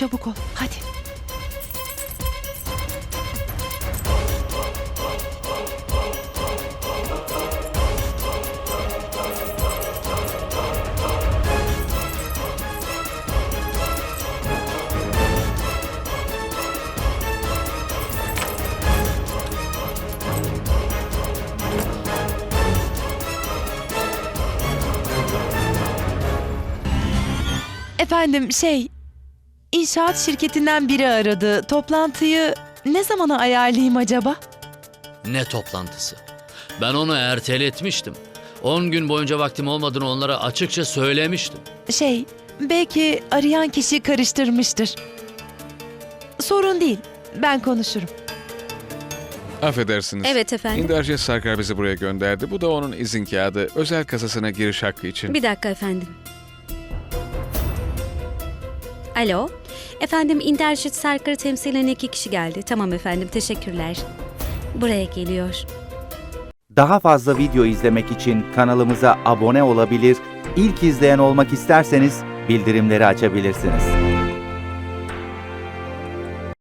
çabuk ol. Hadi. Efendim şey, inşaat şirketinden biri aradı. Toplantıyı ne zamana ayarlayayım acaba? Ne toplantısı? Ben onu erteletmiştim. 10 gün boyunca vaktim olmadığını onlara açıkça söylemiştim. Şey, belki arayan kişi karıştırmıştır. Sorun değil, ben konuşurum. Affedersiniz. Evet efendim. İnderce Sarkar bizi buraya gönderdi. Bu da onun izin kağıdı. Özel kasasına giriş hakkı için. Bir dakika efendim. Alo. Efendim Interşit Sarkar'ı temsilen iki kişi geldi. Tamam efendim teşekkürler. Buraya geliyor. Daha fazla video izlemek için kanalımıza abone olabilir, ilk izleyen olmak isterseniz bildirimleri açabilirsiniz.